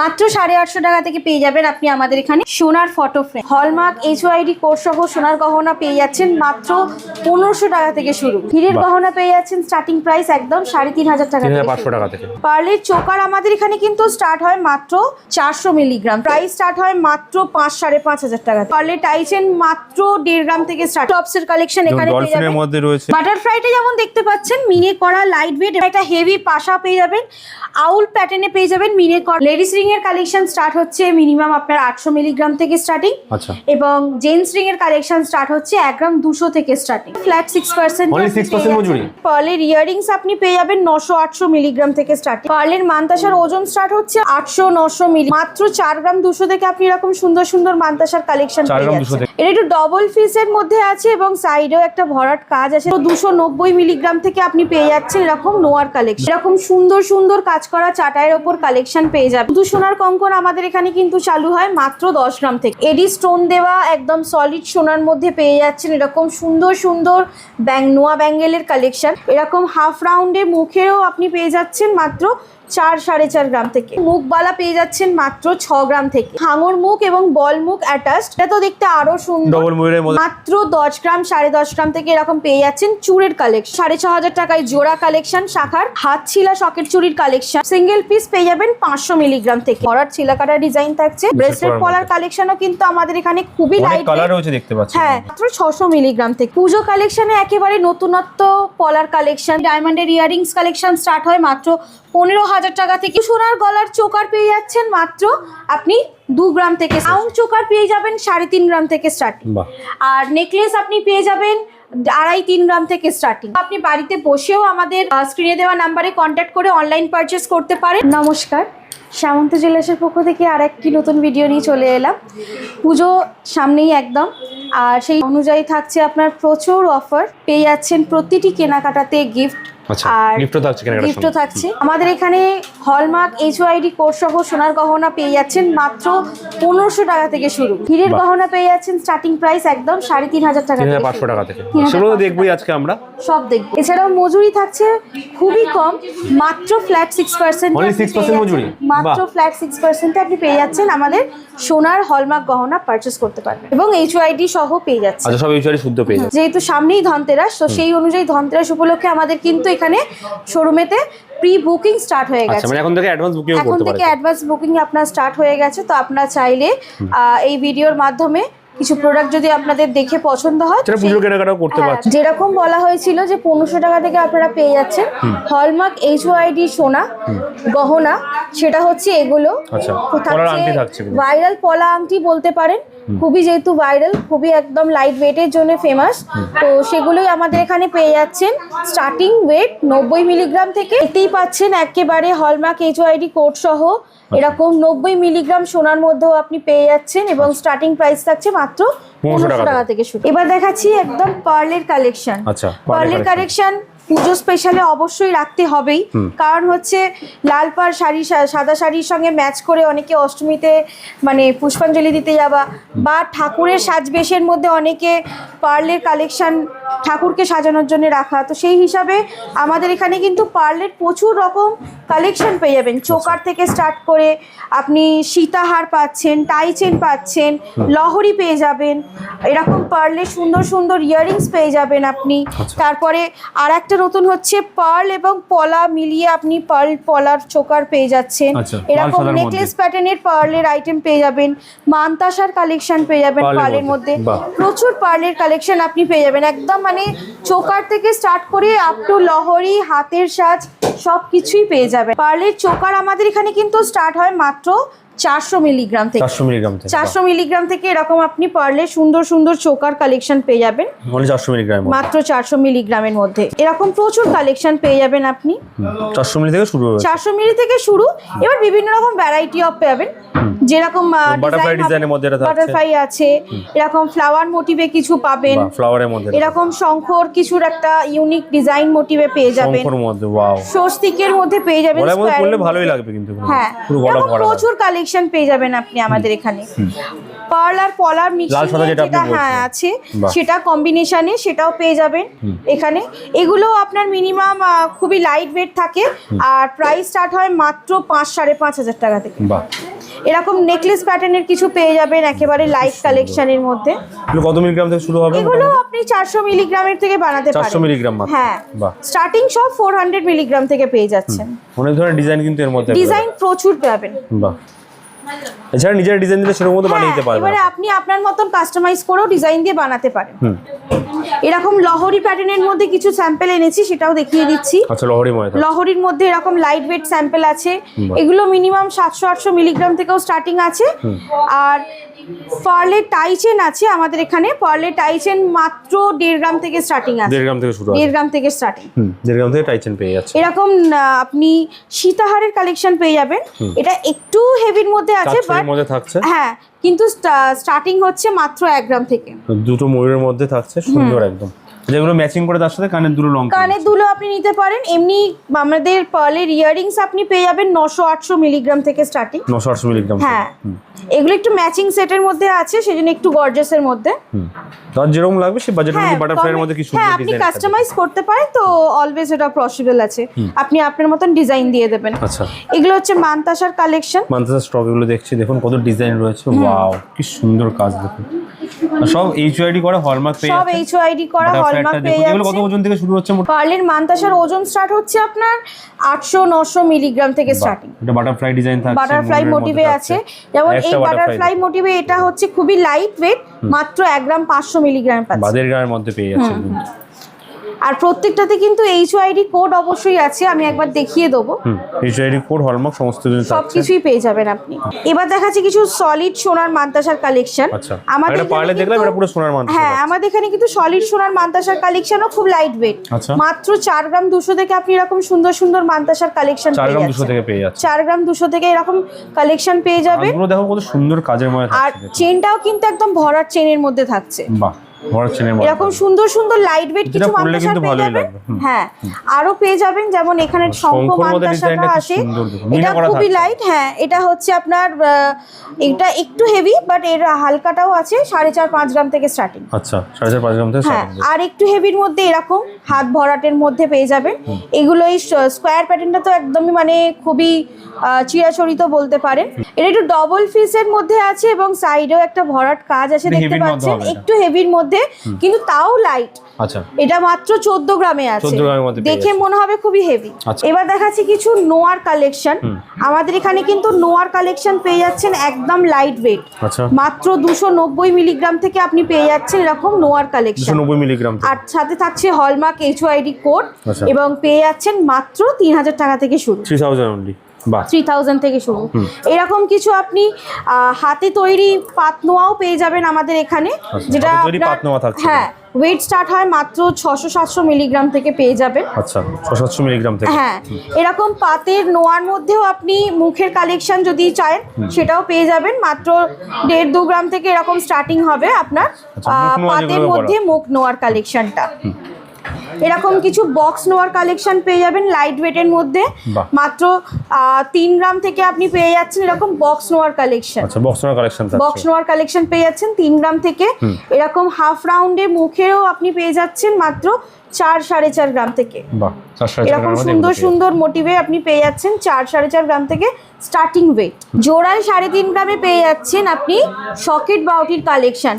মাত্র সাড়ে আটশো টাকা থেকে পেয়ে যাবেন আপনি আমাদের এখানে সোনার photo frame hallmark HUID course সহ সোনার গহনা পেয়ে যাচ্ছেন মাত্র পনেরোশো টাকা থেকে শুরু। হীরের। গহনা পেয়ে যাচ্ছেন স্টার্টিং প্রাইস একদম সাড়ে তিন হাজার টাকা থেকে পাঁচশো টাকা থেকে। পার্লের চোকার আমাদের এখানে কিন্তু স্টার্ট হয় মাত্র চারশো মিলিগ্রাম প্রাইস স্টার্ট হয় মাত্র পাঁচ সাড়ে পাঁচ হাজার টাকা পার্লের টাইচেন মাত্র দেড় গ্রাম থেকে স্টার্ট টপসের কালেকশন এখানে মধ্যে রয়েছে। বাটারফ্লাইটা যেমন দেখতে পাচ্ছেন মিনে করা লাইট ওয়েট একটা হেভি পাশা পেয়ে যাবেন। আউল প্যাটার্নে পেয়ে যাবেন মিনে করা। লেডিস রিং এর কালেকশন স্টার্ট হচ্ছে মিনিমাম আপনার আটশো মিলিগ্রাম থেকে স্টার্টিং আচ্ছা। এবং জেন্টস রিং এর কালেকশন স্টার্ট হচ্ছে এক গ্রাম দুশো থেকে starting flat six percent Only 6% মজুরি? পার্লের ইয়ারিংস আপনি পেয়ে যাবেন নশো আটশো মিলিগ্রাম থেকে স্টার্টিং পার্লের মান্তাসার ওজন স্টার্ট হচ্ছে আটশো নশো মিলি মাত্র চার গ্রাম দুশো থেকে আপনি এরকম সুন্দর সুন্দর মান্তাসার কালেকশন পেয়ে গ্রাম 200 যাচ্ছেন এটা একটু ডবল ফিসের মধ্যে আছে এবং সাইডেও একটা ভরাট কাজ আছে। দুশো নব্বই মিলিগ্রাম থেকে আপনি পেয়ে যাচ্ছেন এরকম নোয়ার কালেকশন এরকম সুন্দর সুন্দর কাজ করা চাটাইয়ের ওপর কালেকশন পেয়ে যাবেন। শুধু সোনার কঙ্কন আমাদের এখানে কিন্তু চালু হয় মাত্র দশ গ্রাম থেকে। এডি স্টোন দেওয়া একদম সলিড সোনার মধ্যে পেয়ে যাচ্ছেন এরকম সুন্দর সুন্দর ব্যাং নোয়া ব্যাঙ্গেলের কালেকশন এরকম হাফ রাউন্ডের মুখেও আপনি পেয়ে যাচ্ছেন মাত্র চার সাড়ে চার গ্রাম থেকে। মুখবালা পেয়ে যাচ্ছেন মাত্র ছ গ্রাম থেকে। হাঙর মুখ এবং বল মুখ অ্যাটাচড এটা তো দেখতে আরও সুন্দর। মাত্র দশ গ্রাম সাড়ে দশ গ্রাম থেকে এরকম পেয়ে যাচ্ছেন চুড়ের কালেকশন সাড়ে ছ হাজার টাকায় জোড়া কালেকশন শাখার হাত ছিলা সকেট চুরির কালেকশন সিঙ্গেল পিস পেয়ে যাবেন পাঁচশো মিলিগ্রাম থেকে। ভরাট ছিলা কাটা ডিজাইন থাকছে ব্রেসলেট পলার। কালেকশনও কিন্তু আমাদের এখানে খুবই লাইট কালার রয়েছে দেখতে পাচ্ছি। হ্যাঁ মাত্র ছশো মিলিগ্রাম থেকে। পুজো কালেকশনে একেবারে নতুনত্ব পলার কালেকশন ডায়মন্ডের ইয়ারিংস কালেকশন স্টার্ট হয় মাত্র পনেরো হাজার টাকা থেকে সোনার গলার চোকার পেয়ে যাচ্ছেন মাত্র আপনি দু গ্রাম থেকে সাউন্ড চোকার পেয়ে যাবেন সাড়ে তিন গ্রাম থেকে স্টার্টিং আর নেকলেস আপনি পেয়ে যাবেন আড়াই তিন গ্রাম থেকে স্টার্টিং আপনি বাড়িতে বসেও আমাদের স্ক্রিনে দেওয়া নাম্বারে কন্ট্যাক্ট করে অনলাইন পারচেস করতে পারেন। নমস্কার। সামন্ত জুয়েলার্সের পক্ষ থেকে আর একটি নতুন ভিডিও নিয়ে চলে এলাম। পুজো সামনেই একদম। আর সেই অনুযায়ী থাকছে আপনার প্রচুর অফার পেয়ে যাচ্ছেন প্রতিটি কেনাকাটাতে গিফট আচ্ছা আর গিফটও থাকছে আমাদের এখানে হলমার্ক এইচ এইচওআইডি কোর্স সহ সোনার গহনা পেয়ে যাচ্ছেন মাত্র পনেরোশো টাকা থেকে শুরু। হীরের গহনা পেয়ে যাচ্ছেন স্টার্টিং প্রাইস একদম সাড়ে তিন হাজার টাকা থেকে পাঁচশো টাকা থেকে। সেগুলো তো আজকে আমরা। সব দেখব। এছাড়াও মজুরি থাকছে খুবই কম মাত্র ফ্ল্যাট সিক্স পার্সেন্ট Only 6% মজুরি? মাত্র ফ্ল্যাট সিক্স পার্সেন্টে আপনি পেয়ে যাচ্ছেন আমাদের সোনার হলমার্ক গহনা পারচেস করতে পারবেন এবং এইচওআইডি সহ পেয়ে যাচ্ছে আচ্ছা সব ইউচারি শুদ্ধ পেয়ে যাচ্ছে যেহেতু সামনেই ধনতেরাস তো সেই অনুযায়ী ধনতেরাস উপলক্ষে আমাদের কিন্তু এখানে শোরুমেতে প্রি বুকিং স্টার্ট হয়ে আচ্ছা গেছে। মানে এখন থেকে অ্যাডভান্স বুকিং এখন থেকে অ্যাডভান্স বুকিং আপনার স্টার্ট হয়ে গেছে তো আপনারা চাইলে এই ভিডিওর মাধ্যমে কিছু প্রোডাক্ট যদি আপনাদের দেখে পছন্দ হয় সেটা পুজোর কেনাকাটাও করতে হ্যাঁ, যেরকম বলা হয়েছিল যে পনেরোশো টাকা থেকে আপনারা পেয়ে যাচ্ছেন। হলমার্ক এইচওআইডি সোনা গহনা সেটা হচ্ছে এগুলো। আচ্ছা পলার আংটি থাকছে এগুলো। ভাইরাল পলা আংটি বলতে পারেন। খুবই যেহেতু ভাইরাল খুবই একদম লাইট ওয়েটের জন্য ফেমাস তো সেগুলোই আমাদের এখানে পেয়ে যাচ্ছেন। স্টার্টিং ওয়েট নব্বই মিলিগ্রাম থেকে। এতেই পাচ্ছেন একেবারে হলমার্ক এইচওআইডি কোড সহ। এরকম নব্বই মিলিগ্রাম সোনার মধ্যেও আপনি পেয়ে যাচ্ছেন এবং স্টার্টিং প্রাইস থাকছে মাত্র পনেরোশো টাকা থেকে। শুরু। এবার দেখাচ্ছি একদম পার্লের কালেকশন আচ্ছা, পার্লের কালেকশন পুজো স্পেশালে অবশ্যই রাখতে হবেই। কারণ হচ্ছে লাল পাড় শাড়ি সাদা শাড়ির সঙ্গে ম্যাচ করে অনেকে অষ্টমীতে মানে পুষ্পাঞ্জলি দিতে যাওয়া বা ঠাকুরের সাজবেশের মধ্যে অনেকে পার্লের কালেকশন ঠাকুরকে সাজানোর জন্য রাখা। তো সেই হিসাবে আমাদের এখানে কিন্তু পার্লের প্রচুর রকম কালেকশন পেয়ে যাবেন। চোকার থেকে স্টার্ট করে আপনি সীতাহার পাচ্ছেন টাই চেন পাচ্ছেন লহরি পেয়ে যাবেন। এরকম পার্লের সুন্দর সুন্দর ইয়াররিংস পেয়ে যাবেন আপনি। তারপরে আর একটা নতুন হচ্ছে পার্ল এবং পলা মিলিয়ে আপনি পার্ল পলার চোকার পেয়ে যাচ্ছেন। আচ্ছা, এরকম। নেকলেস প্যাটার্নের পার্লের আইটেম পেয়ে যাবেন। মান্তাসার কালেকশন পেয়ে যাবেন পার্লের মধ্যে। প্রচুর পার্লের কালেকশন আপনি পেয়ে যাবেন। একদম মানে চোকার থেকে স্টার্ট করে আপ টু লহরি হাতের সাজ সব কিছুই পেয়ে যাবেন। পার্লের চোকার আমাদের এখানে কিন্তু স্টার্ট হয় মাত্র চারশো মিলিগ্রাম থেকে। চারশো মিলিগ্রাম থেকে চারশো মিলিগ্রাম থেকে এরকম আপনি পারলে সুন্দর সুন্দর চোকার কালেকশন পেয়ে যাবেন। চারশো মিলিগ্রাম মাত্র চারশো মিলিগ্রামের মধ্যে। এরকম প্রচুর কালেকশন পেয়ে যাবেন আপনি। চারশো মিলি থেকে শুরু চারশো মিলি থেকে শুরু। এবার বিভিন্ন রকম ভ্যারাইটি অফ পাবেন যেরকম মধ্যে। বাটারফ্লাই আছে এরকম ফ্লাওয়ার মোটিভে কিছু পাবেন। ফ্লাওয়ারের মধ্যে এরকম শঙ্খর কিছুর একটা ইউনিক ডিজাইন মোটিভে পেয়ে যাবেন। শঙ্কর মধ্যে ওয়াও স্বস্তিকের মধ্যে পেয়ে যাবেন গলার মধ্যে square ভালোই লাগবে কিন্তু হ্যাঁ প্রচুর কালেকশন পেয়ে যাবেন আপনি আমাদের এখানে। পার্ল আর পলার মিক্সিং যেটা হ্যাঁ আছে সেটা কম্বিনেশনে সেটাও পেয়ে যাবেন এখানে। এগুলো আপনার মিনিমাম খুবই লাইট ওয়েট থাকে আর প্রাইস স্টার্ট হয় মাত্র পাঁচ সাড়ে পাঁচ হাজার টাকা থেকে। এরকম নেকলেস প্যাটার্নের কিছু পেয়ে যাবেন একেবারে লাইট কালেকশনের মধ্যে। কত মিলিগ্রাম থেকে শুরু হবে এগুলো আপনি চারশো মিলিগ্রামের থেকে বানাতে পারেন। 400 মিলিগ্রাম মাত্র? হ্যাঁ। স্টার্টিং সব ফোর হান্ড্রেড মিলিগ্রাম থেকে পেয়ে যাচ্ছেন। অনেক ধরনের ডিজাইন কিন্তু এর মধ্যে ডিজাইন প্রচুর পাবেন। বাহ। এছাড়া নিজের ডিজাইন দিলে সেরকম মতো বানিয়ে দিতে পারবেন এবারে আপনি আপনার মতন কাস্টমাইজ করেও ডিজাইন দিয়ে বানাতে পারেন। এরকম লহরি প্যাটার্নের মধ্যে কিছু স্যাম্পল এনেছি সেটাও দেখিয়ে দিচ্ছি। আচ্ছা লহরি ময়দা লহরির মধ্যে এরকম লাইট ওয়েট স্যাম্পল আছে এগুলো মিনিমাম 700 800 মিলিগ্রাম থেকেও স্টার্টিং আছে। আর পার্লে টাইচেন আছে আমাদের এখানে পার্লে টাইচেন মাত্র দেড় গ্রাম থেকে স্টার্টিং আছে। দেড় গ্রাম থেকে শুরু আছে। দেড় গ্রাম থেকে স্টার্টিং দেড় গ্রাম থেকে টাইচেন পেয়ে যাচ্ছে। এরকম আপনি সীতাহারের কালেকশন পেয়ে যাবেন। এটা একটু হেভির মধ্যে আছে বাট মধ্যে থাকছে। হ্যাঁ কিন্তু স্টার্টিং হচ্ছে মাত্র এক গ্রাম থেকে। দুটো ময়ূরের মধ্যে থাকছে সুন্দর একদম। যেগুলো ম্যাচিং করে তার সাথে কানের দুলো লং কানের দুলো আপনি নিতে পারেন। এমনি আমাদের পার্লের ইয়ারিংস আপনি পেয়ে যাবেন নশো আটশো মিলিগ্রাম থেকে স্টার্টিং নশো আটশো মিলিগ্রাম হ্যাঁ। এগুলো একটু ম্যাচিং সেটের মধ্যে আছে সেজন্য একটু গর্জাসের মধ্যে। হুম। তার যেরকম লাগবে সেই বাজেটের হ্যাঁ মধ্যে বাটারফ্লাইয়ের কমে- মধ্যে কি হ্যাঁ সুন্দর আপনি কাস্টমাইজ করতে পারেন তো অলওয়েজ এটা পসিবল আছে। আপনি আপনার মতন ডিজাইন দিয়ে দেবেন। আচ্ছা। এগুলো হচ্ছে মানতাসার কালেকশন মান্তাসা স্টক এগুলো দেখছি দেখুন কত ডিজাইন রয়েছে। ওয়াও কি সুন্দর কাজ দেখুন। সব এইচওআইডি করা হলমার্ক পেয়ে সব এইচওআইডি করা হলমার্ক পেয়ে এগুলো কত ওজন থেকে শুরু হচ্ছে পার্লের মানতাসার ওজন স্টার্ট হচ্ছে আপনার আটশো নশো মিলিগ্রাম থেকে স্টার্টিং এটা বাটারফ্লাই ডিজাইন থাকছে বাটারফ্লাই মোটিভে আছে। যেমন এই বাটারফ্লাই মোটিভে এটা হচ্ছে খুবই লাইট ওয়েট মাত্র এক গ্রাম পাঁচশো মিলিগ্রাম পাচ্ছে। বাদের গ্রামের মধ্যে পেয়ে যাচ্ছে। আর প্রত্যেকটাতে কিন্তু এইচওআইডি কোড অবশ্যই আছে আমি একবার দেখিয়ে দেবো। এইচওআইডি কোড হলমার্ক সমস্ত কিছু সব কিছুই পেয়ে যাবেন আপনি। এবার দেখাচ্ছি কিছু সলিড সোনার মান্তাসার কালেকশন আচ্ছা এটা পারলে দেখলাম এটা পুরো সোনার মানতে হ্যাঁ আমাদের এখানে কিন্তু সলিড সোনার মান্তাসার কালেকশনও খুব লাইট ওয়েট আচ্ছা। মাত্র চার গ্রাম দুশো থেকে আপনি এরকম সুন্দর সুন্দর মান্তাসার কালেকশন পেয়ে গ্রাম দুশো যাচ্ছেন। থেকে পেয়ে যাচ্ছে চার গ্রাম দুশো থেকে এরকম কালেকশন পেয়ে যাবেন দেখো কত সুন্দর কাজের মধ্যে আর চেনটাও কিন্তু একদম ভরার চেনের মধ্যে থাকছে। বাহ। এরকম সুন্দর সুন্দর লাইট ওয়েট কিছু কিন্তু পেয়ে যাবেন। হ্যাঁ আরও পেয়ে যাবেন। যেমন এখানে শঙ্খ মান্তাসাটা আছে এটা খুবই লাইট হ্যাঁ এটা হচ্ছে আপনার এটা একটু হেভি বাট এর হালকাটাও আছে সাড়ে চার পাঁচ গ্রাম থেকে স্টার্টিং আচ্ছা সাড়ে চার পাঁচ গ্রাম থেকে হ্যাঁ আর একটু হেভির মধ্যে এরকম হাত ভরাটের মধ্যে পেয়ে যাবেন। এগুলো এই স্কোয়ার প্যাটার্নটা তো একদমই মানে খুবই চিরাচরিত বলতে পারেন। এটা একটু ডবল ফিসের মধ্যে আছে এবং সাইডেও একটা ভরাট কাজ আছে দেখতে পাচ্ছেন। একটু হেভির মধ্যে কিন্তু তাও লাইট আচ্ছা। এটা মাত্র চোদ্দ গ্রামে আছে। 14 গ্রামের মধ্যে পেয়ে দেখে মনে হবে খুবই হেভি আচ্ছা। এবার দেখাচ্ছি কিছু নোয়ার কালেকশন আমাদের এখানে কিন্তু নোয়ার কালেকশন পেয়ে যাচ্ছেন একদম লাইট ওয়েট আচ্ছা। মাত্র দুশো নব্বই মিলিগ্রাম থেকে আপনি পেয়ে যাচ্ছেন এরকম নোয়ার কালেকশন মিলিগ্রাম আর সাথে থাকছে হলমার্ক এইচওআইডি কোড। এবং পেয়ে যাচ্ছেন মাত্র তিন হাজার টাকা থেকে শুরু। থ্রি থাউজেন্ড থ্রি থাউজেন্ড থেকে শুরু। এরকম কিছু আপনি হাতে তৈরি পাতনোয়াও পেয়ে যাবেন আমাদের এখানে। আচ্ছা, যেটা তৈরি পাতনোয়া থাকছে। হ্যাঁ ওয়েট স্টার্ট হয় মাত্র ছশো সাতশো মিলিগ্রাম থেকে পেয়ে যাবেন। আচ্ছা ছশো সাতশো মিলিগ্রাম থেকে। হ্যাঁ এরকম পাতের নোয়ার মধ্যেও আপনি মুখের কালেকশন যদি চান সেটাও পেয়ে যাবেন। মাত্র দেড় দু গ্রাম থেকে এরকম স্টার্টিং হবে আপনার। আচ্ছা, পাতের মধ্যে মুখ নোয়ার কালেকশনটা এরকম কিছু বক্স নোয়ার কালেকশন পেয়ে যাবেন লাইট ওয়েটের মধ্যে। মাত্র তিন গ্রাম থেকে আপনি পেয়ে যাচ্ছেন এরকম box noir collection box noir collection পেয়ে যাচ্ছেন তিন গ্রাম থেকে। এরকম হাফ রাউন্ডে মুখেও আপনি পেয়ে যাচ্ছেন মাত্র চার সাড়ে চার গ্রাম থেকে। এরকম সুন্দর সুন্দর মোটিভে আপনি পেয়ে যাচ্ছেন চার সাড়ে চার গ্রাম থেকে স্টার্টিং ওয়েট জোড়ায় সাড়ে তিন গ্রামে পেয়ে যাচ্ছেন আপনি সকেট বাউটির কালেকশন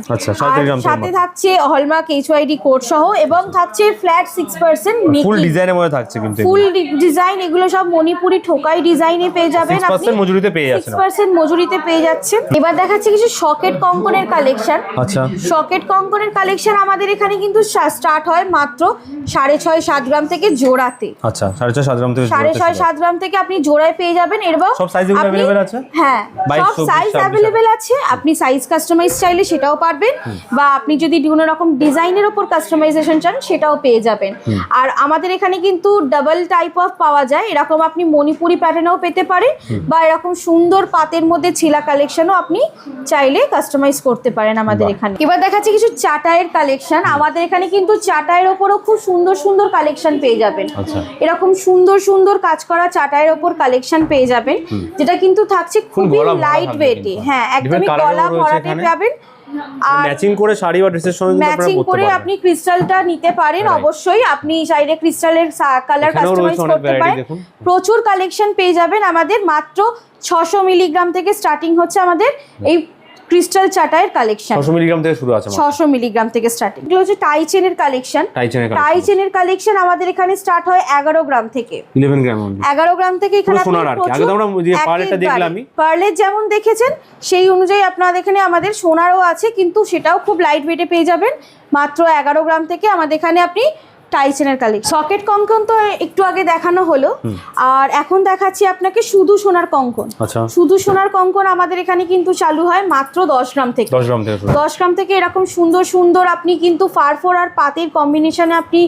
সাথে থাকছে হলমার্ক এইচওয়াইডি কোড সহ এবং থাকছে ফ্ল্যাট সিক্স পার্সেন্ট ফুল ডিজাইনের মধ্যে থাকছে কিন্তু ফুল ডিজাইন এগুলো সব মণিপুরি ঠোকাই ডিজাইনে পেয়ে যাবেন পার্সেন্ট মজুরিতে পেয়ে সিক্স যাচ্ছেন পার্সেন্ট মজুরিতে পেয়ে যাচ্ছেন। এবার দেখাচ্ছে কিছু সকেট কঙ্কনের কালেকশন আচ্ছা। সকেট কঙ্কনের কালেকশন আমাদের এখানে কিন্তু স্টার্ট হয় মাত্র সাড়ে ছয় সাত গ্রাম থেকে জোড়াতে। আচ্ছা সাড়ে ছয় সাত গ্রাম থেকে সাড়ে ছয় সাত গ্রাম থেকে আপনি জোড়ায় পেয়ে যাবেন। এরপর সব আছে? হ্যাঁ সব সাইজ অ্যাভেলেবেল আছে। আপনি সাইজ কাস্টমাইজ চাইলে সেটাও পারবেন। বা আপনি যদি কোনো রকম ডিজাইনের ওপর কাস্টমাইজেশন চান সেটাও পেয়ে যাবেন। আর আমাদের এখানে কিন্তু ডাবল টাইপ অফ পাওয়া যায়। এরকম আপনি মণিপুরি প্যাটার্নেও পেতে পারেন। বা এরকম সুন্দর পাতের মধ্যে ছিলা কালেকশনও আপনি চাইলে কাস্টমাইজ করতে পারেন আমাদের এখানে। এবার দেখাচ্ছি কিছু চাটায়ের কালেকশন আমাদের এখানে কিন্তু চাটায়ের ওপরও খুব সুন্দর সুন্দর কালেকশন পেয়ে যাবেন। আচ্ছা। এরকম সুন্দর সুন্দর কাজ করা চাটাইয়ের ওপর কালেকশন পেয়ে যাবেন যেটা কিন্তু থাকছে খুবই লাইট ওয়েটে হ্যাঁ একদমই গলা ভরাটে পাবেন। আর ম্যাচিং করে শাড়ি বা ড্রেসের সঙ্গে ম্যাচিং করে আপনি ক্রিস্টালটা নিতে পারেন। অবশ্যই আপনি চাইলে ক্রিস্টালের কালার কাস্টমাইজ করতে পারেন। প্রচুর কালেকশন পেয়ে যাবেন। আমাদের মাত্র ছশো মিলিগ্রাম থেকে স্টার্টিং হচ্ছে আমাদের এই ক্রিস্টাল চাটাইয়ের কালেকশন ছশো মিলিগ্রাম থেকে শুরু আছে মাত্র। ছশো মিলিগ্রাম থেকে স্টার্টিং এগুলো হচ্ছে টাই চেনের কালেকশন টাই চেনের কালেকশন আমাদের এখানে স্টার্ট হয় এগারো গ্রাম থেকে। ইলেভেন গ্রাম অনলি এগারো গ্রাম থেকে এখানে সোনার আর আগে তো আমরা যে। পার্লের যেমন দেখেছেন সেই অনুযায়ী আপনাদের এখানে আমাদের সোনারও আছে কিন্তু সেটাও খুব লাইট ওয়েটে পেয়ে যাবেন। মাত্র এগারো গ্রাম থেকে আমাদের এখানে আপনি টাইচেনের কালেকশন সকেট কঙ্কন তো একটু আগে দেখানো হলো। আর এখন দেখাচ্ছি আপনাকে শুধু সোনার কঙ্কন। আচ্ছা। শুধু সোনার কঙ্কন আমাদের এখানে কিন্তু চালু হয় মাত্র দশ গ্রাম থেকে। দশ গ্রাম থেকে। এরকম সুন্দর সুন্দর আপনি কিন্তু ফারফোর আর পাতির কম্বিনেশনে আপনি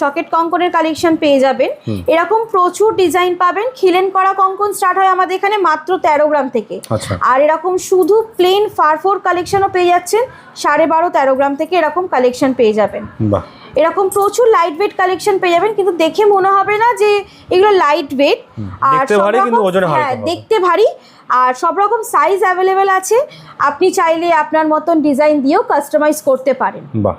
সকেট কঙ্কনের কালেকশন পেয়ে যাবেন। এরকম প্রচুর ডিজাইন পাবেন। খিলেন করা কঙ্কন স্টার্ট হয় আমাদের এখানে মাত্র তেরো গ্রাম থেকে। আচ্ছা। আর এরকম শুধু প্লেন ফারফোর কালেকশনও পেয়ে যাচ্ছেন। সাড়ে বারো তেরো গ্রাম থেকে এরকম কালেকশন পেয়ে যাবেন। বাহ। এরকম প্রচুর লাইট ওয়েট কালেকশন পেয়ে যাবেন কিন্তু দেখে মনে হবে না যে এগুলো লাইট ওয়েট আর হ্যাঁ দেখতে ভারী। আর সব রকম সাইজ অ্যাভেলেবেল আছে। আপনি চাইলে আপনার মতন ডিজাইন দিয়েও কাস্টমাইজ করতে পারেন। বাহ।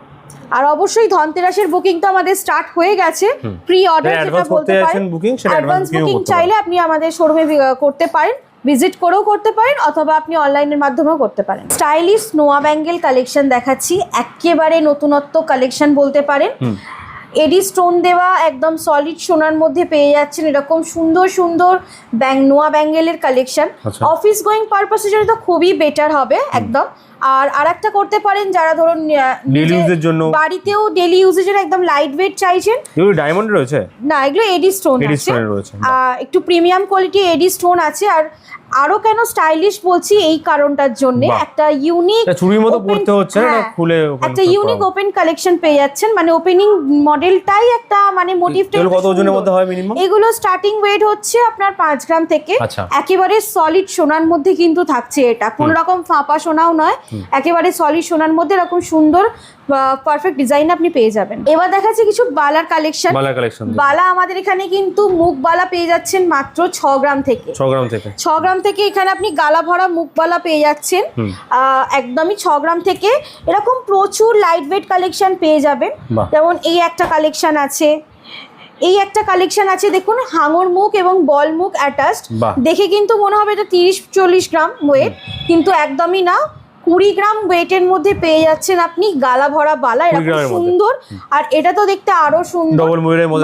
আর অবশ্যই ধনতেরাসের বুকিং তো আমাদের স্টার্ট হয়ে গেছে। প্রি অর্ডার যেটা বলতে পারেন অ্যাডভান্স বুকিং চাইলে আপনি আমাদের শোরুমে করতে পারেন। ভিজিট করেও করতে পারেন অথবা আপনি অনলাইনের মাধ্যমেও করতে পারেন। স্টাইলিশ নোয়া ব্যাঙ্গেল কালেকশন দেখাচ্ছি একেবারে নতুনত্ব কালেকশন বলতে পারেন। এডি স্টোন দেওয়া একদম সলিড সোনার মধ্যে পেয়ে যাচ্ছেন এরকম সুন্দর সুন্দর ব্যাং নোয়া ব্যাঙ্গেলের কালেকশন। আচ্ছা। অফিস গোয়িং পারপাসের জন্য তো খুবই বেটার হবে একদম। আর আরেকটা করতে পারেন যারা ধরুন ডেইলি এর জন্য। বাড়িতেও ডেইলি ইউজের জন্য একদম লাইট ওয়েট চাইছেন। এগুলো ডায়মন্ড রয়েছে? না এগুলো এডি স্টোন এডি আছে। রয়েছে একটু প্রিমিয়াম কোয়ালিটি এডি স্টোন আছে। আর আরও কেন স্টাইলিশ বলছি এই কারণটার জন্য একটা ইউনিক চুরির মতো পড়তে হচ্ছে না, খুলে হ্যাঁ, একটা ইউনিক ওপেন কালেকশন পেয়ে যাচ্ছেন। মানে ওপেনিং মডেলটাই একটা মানে মোটিভটা কত ওজনের মধ্যে হয় মিনিমাম এগুলো স্টার্টিং ওয়েট হচ্ছে আপনার পাঁচ গ্রাম থেকে আচ্ছা। একেবারে সলিড সোনার মধ্যে কিন্তু থাকছে এটা। কোন রকম ফাঁপা সোনাও নয় একেবারে সলিড সোনার মধ্যে এরকম সুন্দর পারফেক্ট ডিজাইন আপনি পেয়ে যাবেন। এবার দেখাচ্ছি কিছু বালার কালেকশন বালা কালেকশন বালা আমাদের এখানে কিন্তু মুখ বালা পেয়ে যাচ্ছেন মাত্র ছ গ্রাম থেকে। ছ গ্রাম থেকে। ছ গ্রাম থেকে এখানে আপনি গালা ভরা মুখবালা পেয়ে যাচ্ছেন। একদমই ছ গ্রাম থেকে। এরকম প্রচুর লাইট ওয়েট কালেকশন পেয়ে যাবেন। যেমন এই একটা কালেকশন আছে। এই একটা কালেকশন আছে দেখুন হাঙর মুখ এবং বল মুখ অ্যাটাচড দেখে কিন্তু মনে হবে এটা তিরিশ চল্লিশ গ্রাম ওয়েট কিন্তু একদমই না। কুড়ি গ্রাম ওয়েটের মধ্যে পেয়ে যাচ্ছেন আপনি গালা ভরা বালা। এরকম সুন্দর। আর এটা তো দেখতে আরও সুন্দর।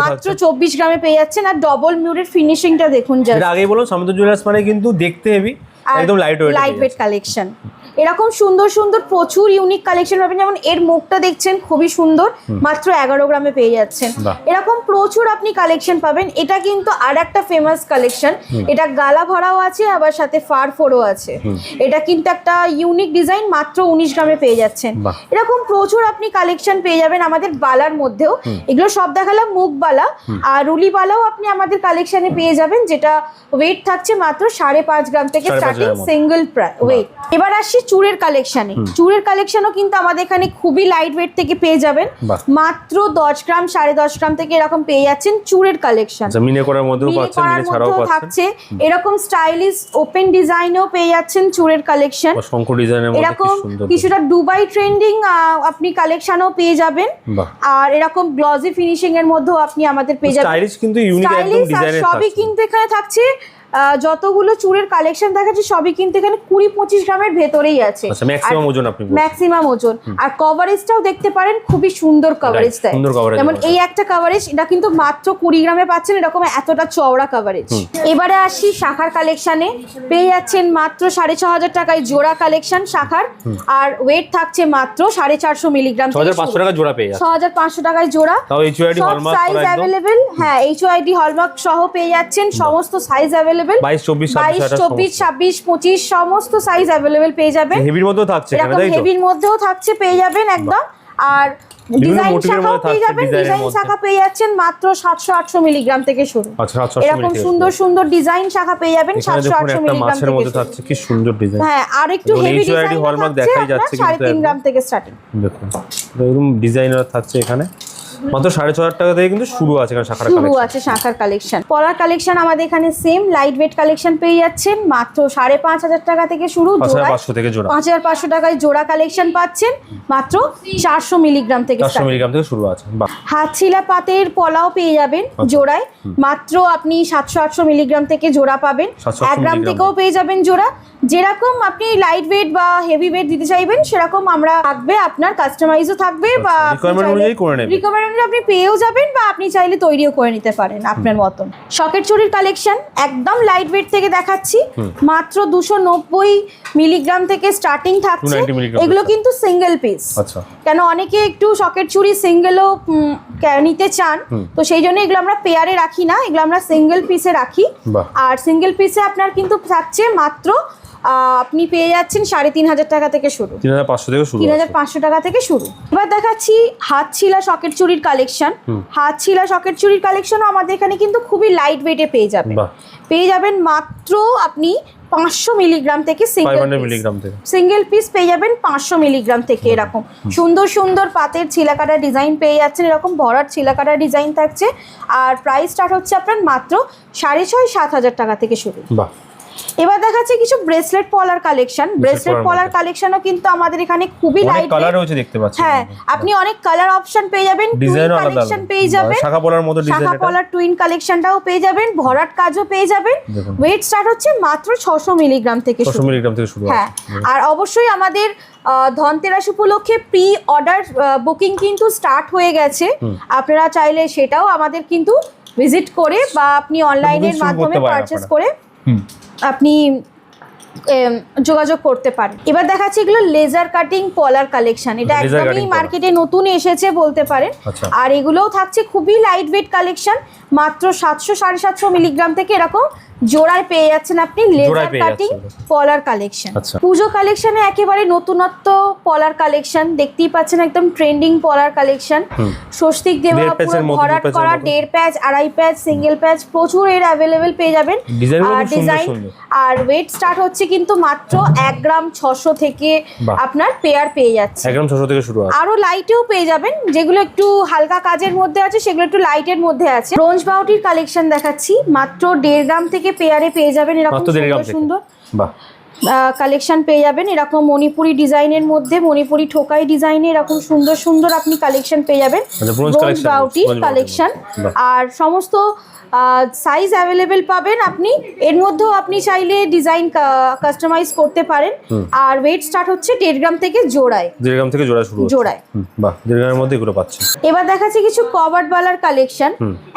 মাত্র চব্বিশ গ্রামে পেয়ে যাচ্ছেন। আর ডবল মিউরের ফিনিশিংটা দেখুন আগে বলুন সামন্ত জুয়েলার্স মানে কিন্তু দেখতে হেভি একদম light weight light weight collection এরকম সুন্দর সুন্দর প্রচুর ইউনিক কালেকশন পাবেন। যেমন এর মুখটা দেখছেন খুবই সুন্দর। মাত্র এগারো গ্রামে পেয়ে যাচ্ছেন। এরকম প্রচুর আপনি কালেকশন পাবেন। এটা কিন্তু আর একটা ফেমাস কালেকশন এটা গালা ভরাও আছে আবার সাথে ফার ফোরও আছে। এটা কিন্তু একটা ইউনিক ডিজাইন মাত্র উনিশ গ্রামে পেয়ে যাচ্ছেন। এরকম প্রচুর আপনি কালেকশন পেয়ে যাবেন আমাদের বালার মধ্যেও। এগুলো সব দেখালাম মুখ বালা। আর রুলি বালাও আপনি আমাদের কালেকশনে পেয়ে যাবেন যেটা ওয়েট থাকছে মাত্র সাড়ে পাঁচ গ্রাম থেকে স্টার্টিং। সিঙ্গেল ওয়েট এবার আসছি চুড়ের কালেকশনে চুড়ের কালেকশনও কিন্তু আমাদের এখানে খুবই লাইট ওয়েট থেকে পেয়ে যাবেন। মাত্র দশ গ্রাম সাড়ে দশ গ্রাম থেকে এরকম পেয়ে যাচ্ছেন চুড়ের কালেকশন আচ্ছা মিনে করার মধ্যেও থাকছে। এরকম স্টাইলিশ ওপেন ডিজাইনেও পেয়ে যাচ্ছেন চুড়ের কালেকশন এরকম কিছুটা দুবাই ট্রেন্ডিং আপনি কালেকশনও পেয়ে যাবেন। আর এরকম গ্লজি ফিনিশিং এর মধ্যেও আপনি আমাদের পেয়ে যাবেন। স্টাইলিশ কিন্তু ইউনিক একদম ডিজাইনের সবই কিন্তু এখানে থাকছে। যতগুলো চুড়ের কালেকশন দেখাচ্ছে সবই কিন্তু এখানে কুড়ি পঁচিশ গ্রামের ভেতরেই আছে। আচ্ছা ম্যাক্সিমাম ওজন আপনি ম্যাক্সিমাম ওজন। আর কভারেজটাও দেখতে পারেন খুবই সুন্দর কভারেজ দেয়। যেমন এই একটা কভারেজ এটা কিন্তু মাত্র কুড়ি গ্রামে পাচ্ছেন এরকম এতটা চওড়া কভারেজ এবারে আসি শাখার কালেকশনে পেয়ে যাচ্ছেন মাত্র সাড়ে ছ হাজার টাকায় জোড়া কালেকশন শাখার। আর ওয়েট থাকছে মাত্র সাড়ে চারশো মিলিগ্রাম ছ হাজার পাঁচশো টাকায় জোড়া সব সাইজ অ্যাভেলেবেল হ্যাঁ এইচ এইচওআইডি হলমার্ক সহ পেয়ে যাচ্ছেন সমস্ত সাইজ অ্যাভেলেবেল চব্বিশ বাইশ ছাব্বিশ চব্বিশ ছাব্বিশ পঁচিশ সমস্ত সাইজ অ্যাভেলেবেল পেয়ে যাবেন। হেভির মধ্যেও থাকছে এরকম হেভির মধ্যেও থাকছে পেয়ে যাবেন একদম। আর ডিজাইন শাখাও পেয়ে যাবেন। ডিজাইন শাখা পেয়ে যাচ্ছেন মাত্র সাতশো আটশো মিলিগ্রাম থেকে শুরু। আচ্ছা এরকম সুন্দর সুন্দর ডিজাইন শাখা পেয়ে যাবেন সাতশো আটশো মিলিগ্রাম থেকে থাকছে কি সুন্দর ডিজাইন হ্যাঁ আর একটু হেভি ডিজাইন hallmark দেখাই যাচ্ছে সাড়ে তিন গ্রাম থেকে স্টার্টিং দেখুন ডিজাইনার থাকছে এখানে। মাত্র সাড়ে ছ হাজার টাকা থেকে কিন্তু শুরু আছে এখানে শাখার শুরু আছে শাখার কালেকশন পলার কালেকশন আমাদের এখানে সেম লাইট ওয়েট কালেকশন পেয়ে যাচ্ছেন। মাত্র সাড়ে পাঁচ হাজার টাকা থেকে শুরু পাঁচ হাজার পাঁচশো থেকে জোড়া। পাঁচ হাজার পাঁচশো টাকায় জোড়া কালেকশন পাচ্ছেন। মাত্র চারশো মিলিগ্রাম থেকে চারশো মিলিগ্রাম থেকে শুরু আছে বাহ। হাতছিলা পাতের পলাও পেয়ে যাবেন আচ্ছা। জোড়ায়। মাত্র আপনি সাতশো আটশো মিলিগ্রাম থেকে জোড়া পাবেন। এক গ্রাম থেকেও পেয়ে যাবেন জোড়া। যেরকম আপনি লাইট ওয়েট বা হেভি ওয়েট দিতে চাইবেন সেরকম আমরা থাকবে আপনার কাস্টমাইজও থাকবে বা Requirement অনুযায়ী করে নেবেন। রিকোয়ারমেন্ট আপনি পেয়েও যাবেন বা আপনি চাইলে তৈরিও করে নিতে পারেন আপনার মতন। সকেট চুরির কালেকশন একদম লাইট ওয়েট থেকে দেখাচ্ছি। মাত্র দুশো নব্বই মিলিগ্রাম থেকে স্টার্টিং থাকছে। এগুলো কিন্তু সিঙ্গেল পিস আচ্ছা। কেন অনেকে একটু সকেট চুরি সিঙ্গেলও নিতে চান তো সেই জন্য এগুলো আমরা পেয়ারে রাখি না এগুলো আমরা সিঙ্গেল পিসে রাখি। আর সিঙ্গেল পিসে আপনার কিন্তু থাকছে মাত্র আপনি পেয়ে যাচ্ছেন সাড়ে তিন হাজার টাকা থেকে শুরু। তিন হাজার পাঁচশো থেকে শুরু তিন হাজার পাঁচশো টাকা থেকে শুরু। এবার দেখাচ্ছি হাত ছিলা সকেট চুরির কালেকশন হাত ছিলা সকেট চুরির কালেকশনও আমাদের এখানে কিন্তু খুবই লাইট ওয়েটে পেয়ে যাবেন। পেয়ে যাবেন মাত্র আপনি পাঁচশো মিলিগ্রাম থেকে সিঙ্গেল পিস পেয়ে যাবেন পাঁচশো মিলিগ্রাম থেকে এরকম। সুন্দর সুন্দর পাতের ছিলাকাটা ডিজাইন পেয়ে যাচ্ছেন। এরকম ভরাট ছিলাকাটা ডিজাইন থাকছে। আর প্রাইস স্টার্ট হচ্ছে আপনার মাত্র সাড়ে ছয় সাত হাজার টাকা থেকে শুরু। এবার দেখাচ্ছে কিছু bracelet polar collection bracelet polar কালেকশনও কিন্তু আমাদের এখানে খুবই লাইট কালার রয়েছে দেখতে পাচ্ছি হ্যাঁ আপনি অনেক কালার অপশন পেয়ে যাবেন টুইন কালেকশন পেয়ে যাবেন। শাখা পলার মতো ডিজাইন শাখা পলার টুইন কালেকশনটাও পেয়ে যাবেন ভরাট কাজও পেয়ে যাবেন। ওয়েট স্টার্ট হচ্ছে মাত্র ছশো মিলিগ্রাম থেকে ছশো শুরু মিলিগ্রাম থেকে শুরু হ্যাঁ আর অবশ্যই আমাদের ধনতেরাস উপলক্ষে প্রি অর্ডার বুকিং কিন্তু স্টার্ট হয়ে গেছে। আপনারা চাইলে সেটাও আমাদের কিন্তু ভিজিট করে বা আপনি অনলাইনের মাধ্যমে পারচেস করে হুম। আপনি যোগাযোগ করতে পারেন। এবার দেখাচ্ছি এগুলো লেজার কাটিং পলার কালেকশন এটা একদমই মার্কেটে নতুন এসেছে বলতে পারেন। আচ্ছা। আর এগুলোও থাকছে খুবই লাইট ওয়েট কালেকশন মাত্র সাতশো সাড়ে সাতশো মিলিগ্রাম থেকে এরকম জোড়ায় পেয়ে যাচ্ছেন আপনি লেজার কাটিং পলার কালেকশন। পুজো কালেকশনে একেবারে নতুনত্ব পলার কালেকশন দেখতেই পাচ্ছেন একদম ট্রেন্ডিং পলার কালেকশন স্বস্তিক দেওয়া ভরাট করা। দেড় প্যাচ আড়াই প্যাচ সিঙ্গেল প্যাচ প্রচুর এর অ্যাভেলেবেল পেয়ে যাবেন। আর ডিজাইন আর ওয়েট স্টার্ট হচ্ছে কিন্তু মাত্র এক গ্রাম ছশো থেকে আপনার পেয়ার পেয়ে যাচ্ছে। এক গ্রাম ছশো থেকে শুরু আরও লাইটেও পেয়ে যাবেন যেগুলো একটু হালকা কাজের মধ্যে আছে সেগুলো একটু লাইটের মধ্যে আছে। ব্রোঞ্জ বাউটির কালেকশন দেখাচ্ছি মাত্র দেড় গ্রাম থেকে পেয়ারে পেয়ে যাবেন এরকম সুন্দর সুন্দর বাহ। কালেকশন পেয়ে যাবেন এরকম মণিপুরি ডিজাইনের মধ্যে মণিপুরি ঠোকাই ডিজাইনে এরকম সুন্দর সুন্দর আপনি কালেকশন পেয়ে যাবেন। বাউটির bronze কালেকশন আর সমস্ত সাইজ অ্যাভেলেবেল পাবেন আপনি। এর মধ্যেও আপনি চাইলে ডিজাইন কাস্টমাইজ করতে পারেন। আর ওয়েট স্টার্ট হচ্ছে দেড় গ্রাম থেকে জোড়ায়। দেড় গ্রাম থেকে জোড়া শুরু জোড়ায়। বাহ দেড় গ্রামের মধ্যে এগুলো পাচ্ছে এবার দেখাচ্ছি কিছু কভার্ড বালার কালেকশন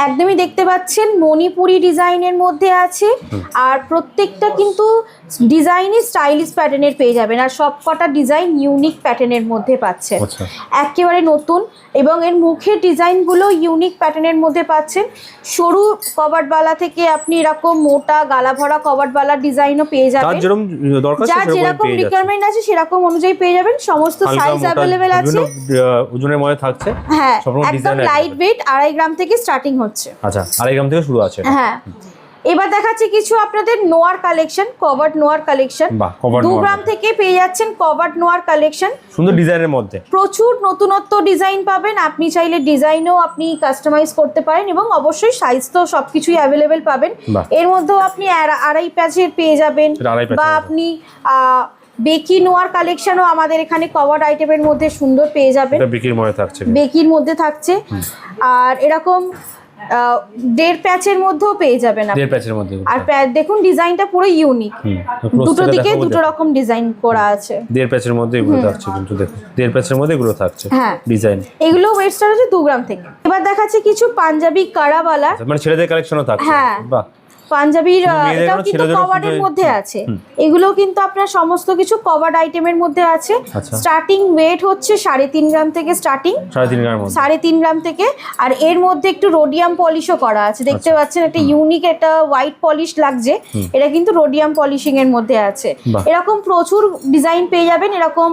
একদমই দেখতে পাচ্ছেন মণিপুরি ডিজাইনের মধ্যে আছে। আর প্রত্যেকটা কিন্তু ডিজাইনই স্টাইলিশ প্যাটার্নের পেয়ে যাবেন। আর সব কটা ডিজাইন ইউনিক প্যাটার্নের মধ্যে পাচ্ছেন। আচ্ছা। একেবারে নতুন। এবং এর মুখের ডিজাইনগুলো ইউনিক প্যাটার্নের মধ্যে পাচ্ছেন। সরু কভার্ড বালা থেকে আপনি এরকম মোটা গালা ভরা কভার বালা ডিজাইনও পেয়ে যাবেন। যেরকম দরকার যার যেরকম রিকোয়ারমেন্ট আছে সেরকম অনুযায়ী পেয়ে যাবেন। সমস্ত সাইজ अवेलेबल আছে। ওজনের মধ্যে থাকছে। হ্যাঁ একদম লাইট ওয়েট আড়াই গ্রাম থেকে স্টার্টিং হচ্ছে। আচ্ছা আড়াই গ্রাম থেকে শুরু আছে। হ্যাঁ। এবার দেখাচ্ছি কিছু আপনাদের noir collection covered noir collection. দু গ্রাম থেকে পেয়ে যাচ্ছেন কভার্ড নোয়ার কালেকশন। সুন্দর ডিজাইনের মধ্যে। প্রচুর নতুনত্ব ডিজাইন পাবেন আপনি চাইলে ডিজাইনও আপনি কাস্টমাইজ করতে পারেন এবং অবশ্যই সাইজ তো সবকিছুই অ্যাভেলেবেল পাবেন। এর মধ্যেও আপনি আড়াই প্যাচের পেয়ে যাবেন বা আপনি বেকি নোয়ার কালেকশনও আমাদের এখানে কভার্ড আইটেমের মধ্যে সুন্দর পেয়ে যাবেন। এটা বিক্রির মধ্যে থাকছে বেকির মধ্যে থাকছে। আর এরকম দেড় প্যাচের মধ্যেও পেয়ে যাবেন দেড় প্যাচের মধ্যে আর প্যা- দেখুন ডিজাইনটা পুরো ইউনিক দুটো দিকে দুটো রকম ডিজাইন করা আছে। দেড় প্যাচের মধ্যে এগুলো থাকছে কিন্তু দেখুন দেড় প্যাচের মধ্যে এগুলো থাকছে হ্যাঁ। ডিজাইন এগুলো ওয়েট স্টার হচ্ছে 2 গ্রাম থেকে। এবার দেখাচ্ছে কিছু পাঞ্জাবি কারাবালা। মানে ছেলেদের কালেকশনও থাকছে। হ্যাঁ। বাহ। পাঞ্জাবির এটাও কিন্তু কভার্ডের মধ্যে আছে। এগুলো কিন্তু আপনার সমস্ত কিছু কভার্ড আইটেমের মধ্যে আছে। আচ্ছা। স্টার্টিং ওয়েট হচ্ছে সাড়ে তিন গ্রাম থেকে স্টার্টিং তিন সাড়ে তিন গ্রাম থেকে। আর এর মধ্যে একটু রোডিয়াম পলিশও করা আছে। দেখতে আচ্ছা। পাচ্ছেন একটা ইউনিক একটা হোয়াইট পলিশ লাগছে। এটা কিন্তু রোডিয়াম পলিশিং এর মধ্যে আছে। এরকম প্রচুর ডিজাইন পেয়ে যাবেন। এরকম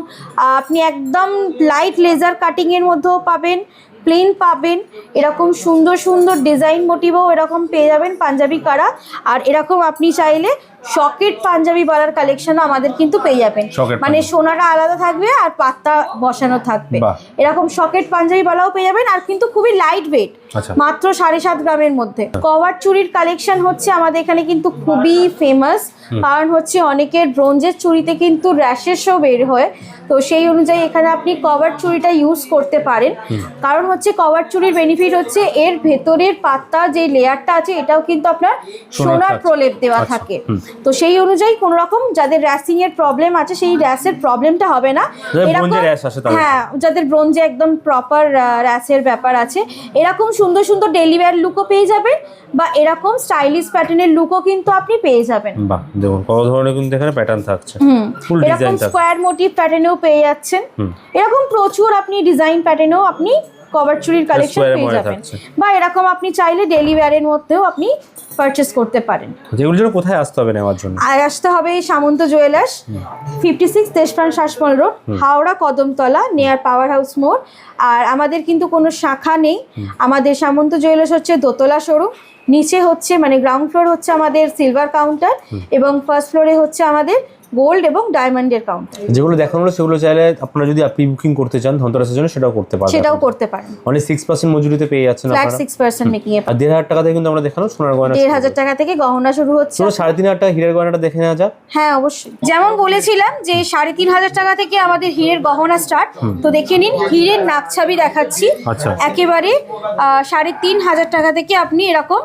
আপনি একদম লাইট লেজার কাটিং এর মধ্যেও পাবেন। প্লেন পাবেন এরকম সুন্দর সুন্দর ডিজাইন মোটিভও এরকম পেয়ে যাবেন পাঞ্জাবি কারা আর এরকম আপনি চাইলে সকেট পাঞ্জাবি বালার কালেকশনও আমাদের কিন্তু পেয়ে যাবেন মানে। সোনাটা আলাদা থাকবে আর পাত্তা বসানো থাকবে। এরকম সকেট পাঞ্জাবি বালাও পেয়ে যাবেন আর কিন্তু খুবই লাইট ওয়েট আচ্ছা। মাত্র সাড়ে সাত গ্রামের মধ্যে কভার চুরির কালেকশন হচ্ছে আমাদের এখানে কিন্তু খুবই ফেমাস কারণ হচ্ছে অনেকের ব্রোঞ্জের চুড়িতে কিন্তু র্যাশেসও বের হয়। তো সেই অনুযায়ী এখানে আপনি কভার চুড়িটা ইউজ করতে পারেন। কারণ হচ্ছে কভার চুড়ির বেনিফিট হচ্ছে এর ভেতরের পাত্তা যে লেয়ারটা আছে এটাও কিন্তু আপনার সোনার প্রলেপ দেওয়া আচ্ছা, থাকে। তো সেই অনুযায়ী কোনো রকম যাদের র্যাসিং এর প্রবলেম আছে সেই র্যাসের প্রবলেমটা হবে না। এরকম-। হ্যাঁ যাদের ব্রোঞ্জে একদম প্রপার র্যাসের ব্যাপার আছে এরকম সুন্দর সুন্দর ডেলি ওয়্যার লুকও পেয়ে যাবেন বা এরকম স্টাইলিশ প্যাটার্নের লুকও কিন্তু আপনি পেয়ে যাবেন। দেখুন কত ধরনের কিন্তু এখানে প্যাটার্ন থাকছে। ফুল ডিজাইন স্কোয়ার মোটিভ প্যাটার্নেও পেয়ে যাচ্ছেন। এরকম প্রচুর আপনি ডিজাইন প্যাটার্নেও আপনি কভার চুরির কালেকশন পেয়ে যাবেন। বা এরকম আপনি চাইলে ডেলি ওয়্যারের মধ্যেও আপনি পারচেস করতে পারেন। যেগুলোর জন্য কোথায় আসতে হবে নেওয়ার জন্য? আর আসতে হবে এই Samanta jewellers fifty six Deshapran Sasmal road Howrah Kadamtala near power house মোড়। আর আমাদের কিন্তু কোনো শাখা নেই। আমাদের সামন্ত জুয়েলার্স হচ্ছে দোতলা শোরুম নিচে হচ্ছে মানে গ্রাউন্ড ফ্লোর হচ্ছে আমাদের সিলভার কাউন্টার এবং ফার্স্ট ফ্লোরে হচ্ছে আমাদের গোল্ড এবং ডায়মন্ডের কাউন্টার যেগুলো দেখানো হলো সেগুলো চাইলে আপনারা যদি আপনি বুকিং করতে চান ধনতেরাসের জন্য সেটাও করতে পারবেন। সেটাও করতে পারেন। মানে সিক্স পার্সেন্ট মজুরিতে পেয়ে যাচ্ছেন ফ্ল্যাট আপনারা। সিক্স পার্সেন্ট মেকিং এ আর দেড় হাজার টাকা থেকে কিন্তু আমরা দেখানো সোনার গয়না দেড় হাজার টাকা থেকে গহনা শুরু হচ্ছে। তিন হাজার টাকা হীরের গয়নাটা দেখে নেওয়া যাক। হ্যাঁ অবশ্যই। যেমন বলেছিলাম যে সাড়ে তিন হাজার টাকা থেকে আমাদের হীরের গহনা স্টার্ট তো দেখে নিন হীরের নাকছাবি দেখাচ্ছি। আচ্ছা। একেবারে আহ, সাড়ে তিন হাজার টাকা থেকে আপনি এরকম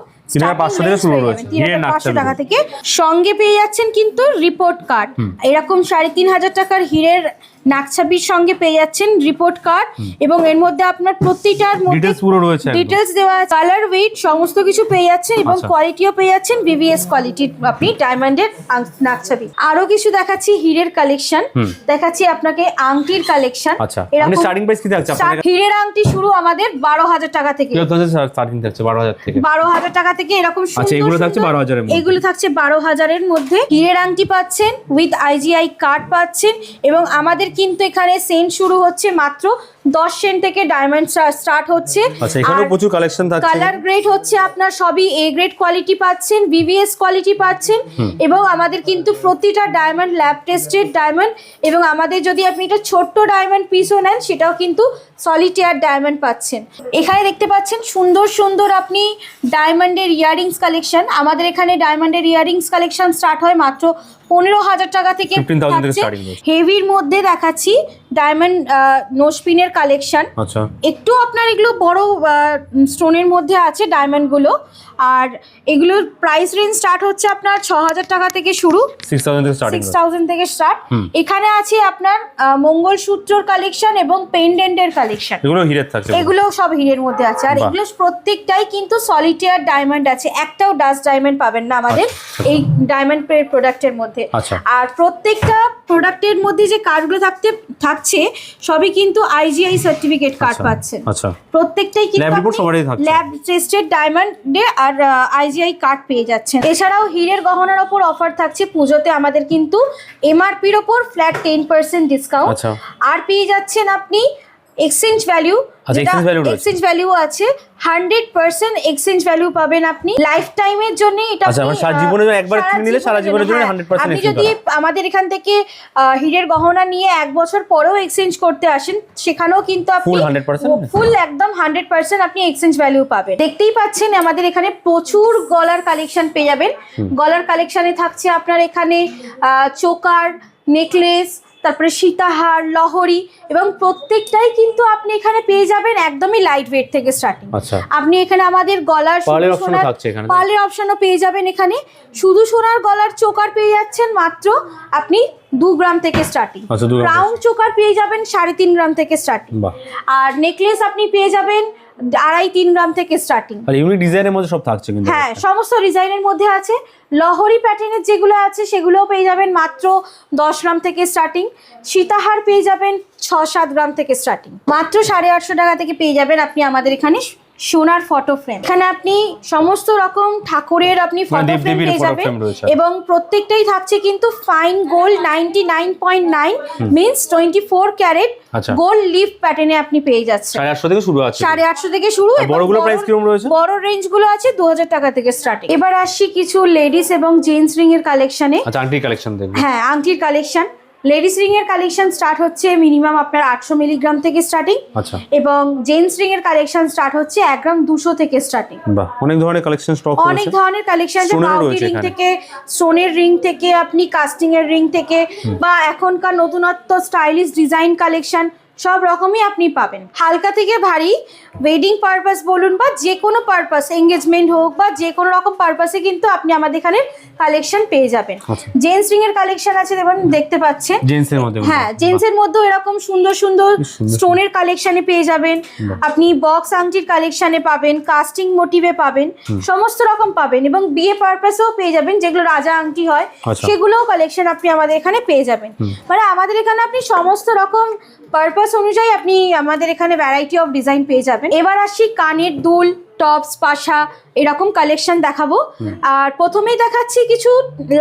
টাকা থেকে। সঙ্গে পেয়ে যাচ্ছেন কিন্তু রিপোর্ট কার্ড এরকম সাড়ে তিন হাজার টাকার হীরের নাকছাবির সঙ্গে পেয়ে যাচ্ছেন রিপোর্ট কার্ড এবং এর মধ্যে আপনার প্রতিটার মধ্যে ডিটেলস পুরো রয়েছে ডিটেলস দেওয়া কালার ওয়েট সমস্ত কিছু পেয়ে যাচ্ছেন এবং আচ্ছা। কোয়ালিটিও পেয়ে যাচ্ছেন ভিভিএস কোয়ালিটির আপনি ডায়মন্ডের নাকছাবি। আরও কিছু দেখাচ্ছি হীরের কালেকশন দেখাচ্ছি আপনাকে আংটির কালেকশন আচ্ছা। স্টার্টিং প্রাইস কি থাকছে? হীরের আংটি শুরু আমাদের বারো হাজার টাকা থেকে। স্টার্টিং থাকছে বারো হাজার থেকে। বারো টাকা থেকে এরকম সুন্দর এগুলো থাকছে 12,000 এর মধ্যে। এগুলো থাকছে বারো হাজারের মধ্যে। হীরের আংটি পাচ্ছেন উইথ আইজিআই কার্ড পাচ্ছেন এবং আমাদের কিন্তু এখানে সেন্ট শুরু হচ্ছে মাত্র দশ সেন্ট থেকে ডায়মন্ড স্টার্ট হচ্ছে। আচ্ছা প্রচুর কালেকশন কালার গ্রেড হচ্ছে আপনার সবই এ গ্রেড কোয়ালিটি পাচ্ছেন বিভিএস কোয়ালিটি পাচ্ছেন এবং আমাদের কিন্তু প্রতিটা ডায়মন্ড ল্যাব টেস্টেড ডায়মন্ড এবং আমাদের যদি আপনি এটা ছোট্ট ডায়মন্ড পিসও নেন সেটাও কিন্তু সলিটিয়ার ডায়মন্ড পাচ্ছেন। এখানে দেখতে পাচ্ছেন সুন্দর সুন্দর আপনি ডায়মন্ডের ইয়ারিংস কালেকশন আমাদের এখানে ডায়মন্ডের ইয়ারিংস কালেকশন স্টার্ট হয় মাত্র পনেরো হাজার টাকা থেকে 15,000 থেকে হেভির মধ্যে দেখাচ্ছি ডায়মন্ড নোসপিনের কালেকশন আচ্ছা। একটু আপনার এগুলো বড় স্টোনের মধ্যে আছে ডায়মন্ডগুলো আর এগুলোর প্রাইস রেঞ্জ স্টার্ট হচ্ছে আপনার ছ হাজার টাকা থেকে শুরু। সিক্স থাউজেন্ড থেকে স্টার্টিং থেকে এখানে আছে আপনার মঙ্গলসূত্রর কালেকশন এবং পেন্ডেন্টের কালেকশন এগুলো হিরের থাকছে। এগুলো সব হীরের মধ্যে আছে। আর এগুলো প্রত্যেকটাই কিন্তু সলিটিয়ার ডায়মন্ড আছে। একটাও ডাস্ট ডায়মন্ড পাবেন না আমাদের এই ডায়মন্ড প্রোডাক্টের মধ্যে। আচ্ছা। আর প্রত্যেকটা প্রোডাক্টের মধ্যে যে কার্ডগুলো থাকতে থাকছে সবই কিন্তু আইজিআই সার্টিফিকেট কার্ড পাচ্ছেন আচ্ছা প্রত্যেকটাই কিন্তু ল্যাব রিপোর্ট সবারই থাকছে। ল্যাব টেস্টেড ডায়মন্ডে আর আইজিআই কার্ড পেয়ে যাচ্ছেন এছাড়াও হীরের গহনার ওপর অফার থাকছে পুজোতে আমাদের কিন্তু এমআরপির ওপর ফ্ল্যাট টেন পার্সেন্ট ডিসকাউন্ট। আর পেয়ে যাচ্ছেন আপনি এক্সচেঞ্জ ভ্যালু। এক্সচেঞ্জ ভ্যালু আছে হান্ড্রেড পার্সেন্ট এক্সচেঞ্জ ভ্যালু পাবেন আপনি। লাইফ টাইমের জন্য এটা আচ্ছা, জন্য একবার নিলে সারা জীবনের জন্য হ্যাঁ, 100% আপনি যদি আমাদের এখান থেকে হীরের গহনা নিয়ে এক বছর পরেও এক্সচেঞ্জ করতে আসেন সেখানেও কিন্তু আপনি ফুল একদম হান্ড্রেড পার্সেন্ট আপনি এক্সচেঞ্জ ভ্যালু পাবেন। দেখতেই পাচ্ছেন আমাদের এখানে প্রচুর গলার কালেকশন পেয়ে যাবেন। গলার কালেকশনে থাকছে আপনার এখানে চোকার নেকলেস তারপরে সীতাহার লহরি এবং প্রত্যেকটাই কিন্তু আপনি এখানে পেয়ে যাবেন একদমই লাইট ওয়েট থেকে স্টার্টিং আচ্ছা। আপনি এখানে আমাদের গলার পালের অপশনও পেয়ে যাবেন এখানে। শুধু সোনার গলার চোকার পেয়ে যাচ্ছেন মাত্র আপনি দু গ্রাম থেকে স্টার্টিং আচ্ছা, রাউন্ড চোকার পেয়ে যাবেন সাড়ে তিন গ্রাম থেকে স্টার্টিং আর নেকলেস আপনি পেয়ে যাবেন আড়াই তিন গ্রাম থেকে স্টার্টিং আর ইউনিক ডিজাইনের মধ্যে সব থাকছে কিন্তু। হ্যাঁ সমস্ত ডিজাইনের মধ্যে আছে। লহরি প্যাটার্নের যেগুলো আছে সেগুলোও পেয়ে যাবেন মাত্র দশ গ্রাম থেকে স্টার্টিং সীতাহার পেয়ে যাবেন ছ সাত গ্রাম থেকে স্টার্টিং মাত্র সাড়ে আটশো টাকা থেকে পেয়ে যাবেন আপনি আমাদের এখানে সোনার ফটো ফ্রেম এখানে আপনি সমস্ত রকম ঠাকুরের আপনি ফটো ফ্রেম পেয়ে যাবেন এবং প্রত্যেকটাই থাকছে কিন্তু fine gold ninety nine point nine means twenty four carat আচ্ছা। গোল্ড লিফ প্যাটার্নে আপনি পেয়ে যাচ্ছেন। সাড়ে আটশো থেকে শুরু আছে। সাড়ে আটশো থেকে শুরু আর এবং বড়গুলোর বড়- price কীরকম রয়েছে? বড় রেঞ্জগুলো আছে দু হাজার টাকা থেকে স্টার্টিং এবার আসছি কিছু লেডিস এবং জেন্টস রিং এর কালেকশনে আচ্ছা আন্টি কালেকশন দেখব হ্যাঁ আংটির কালেকশন লেডিস রিং এর কালেকশন স্টার্ট হচ্ছে মিনিমাম আপনার আটশো মিলিগ্রাম থেকে স্টার্টিং। আচ্ছা। এবং জেন্টস রিং এর কালেকশন স্টার্ট হচ্ছে এক গ্রাম দুশো থেকে স্টার্টিং। অনেক ধরনের কালেকশন স্টক অনেক ধরনের কালেকশন রিং থেকে স্টোনের রিং থেকে আপনি কাস্টিং এর রিং থেকে বা এখনকার নতুনত্ব স্টাইলিশ ডিজাইন কালেকশন সব রকমই আপনি পাবেন। হালকা থেকে ভারী ওয়েডিং পারপাস বলুন বা যে কোনো পারপাস এঙ্গেজমেন্ট হোক বা যে কোনো রকম পারপাসে কিন্তু আপনি আমাদের এখানে কালেকশন পেয়ে যাবেন। আচ্ছা। জেন্টস রিং এর কালেকশন আছে যেমন দেখতে পাচ্ছেন। জেন্টস এর মধ্যে হ্যাঁ জেন্টস এর মধ্যেও এরকম সুন্দর সুন্দর স্টোনের কালেকশনে পেয়ে যাবেন। আপনি বক্স আংটির কালেকশনে পাবেন কাস্টিং মোটিভে পাবেন সমস্ত রকম পাবেন এবং বিয়ে পারপাসেও পেয়ে যাবেন যেগুলো রাজা আংটি হয় আচ্ছা। সেগুলোও কালেকশন আপনি আমাদের এখানে পেয়ে যাবেন। মানে আমাদের এখানে আপনি সমস্ত রকম পারপাস অনুযায়ী আপনি আমাদের এখানে ভ্যারাইটি অফ ডিজাইন পেয়ে যাবেন। এবার আসি কানের দুল টপস পাশা এরকম কালেকশন দেখাবো। আর প্রথমেই দেখাচ্ছি কিছু